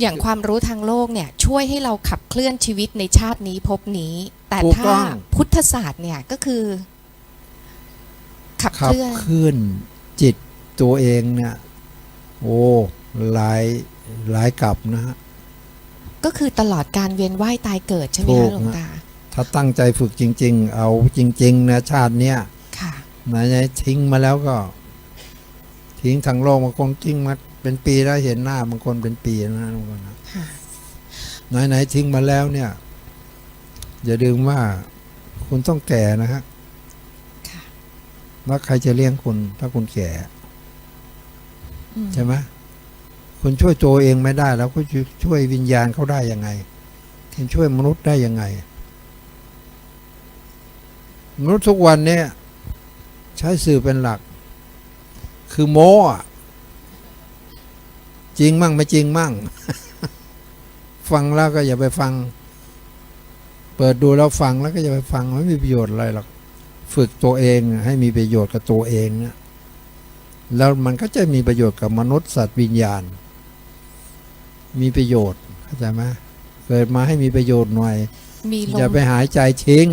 อย่างความรู้ทางโลกเนี่ยช่วยให้เราขับเคลื่อนชีวิตในชาตินี้ภพนี้ แต่ถูกถ้าต้อง พุทธศาสตร์เนี่ยก็คือ ขับขัเคบลื่อนเคลื่อนจิตตัวเองเนี่ยโอ้หลายหลายกลับนะฮะ ก็คือตลอดการเวียนว่ายตายเกิดใช่ไหมถูคะก หลวงฮะตาถ้าตั้งใจฝึกจริง ๆ เอาจริง ๆ นะชาติเนี้ยค่ะ ไหนๆทิ้งมาแล้วก็ ทิ้งทางโลกบางคนทิ้งมา เป็นปีแล้วเห็นหน้าบางคนเป็นปีนะบางคนนะค่ะไหนๆทิ้งมาแล้วเนี่ย อย่าลืมว่าคุณต้องแก่นะฮะค่ะแล้วใครจะเลี้ยงคุณ ถ้าคุณแก่อืมใช่ไหมคุณช่วยตัวเองไม่ได้ แล้วก็จะช่วยวิญญาณเขาได้ยังไงคุณช่วยมนุษย์ได้ยังไง มนุษย์ทุกวันเนี่ย ใช้สื่อเป็นหลัก คือโม้อะ จริงมั่งไม่จริงมั่ง ฟังแล้วก็อย่าไปฟัง เปิดดูแล้วฟังแล้วก็อย่าไปฟังไม่มีประโยชน์อะไรหรอกฝึกตัวเองให้มีประโยชน์กับตัวเองเนี่ยแล้วมันก็จะมีประโยชน์กับมนุษย์สัตว์วิญญาณ มีประโยชน์เข้าใจไหมเกิดมาให้มีประโยชน์หน่อยมีลอย่ามไปหายใจทิ้ง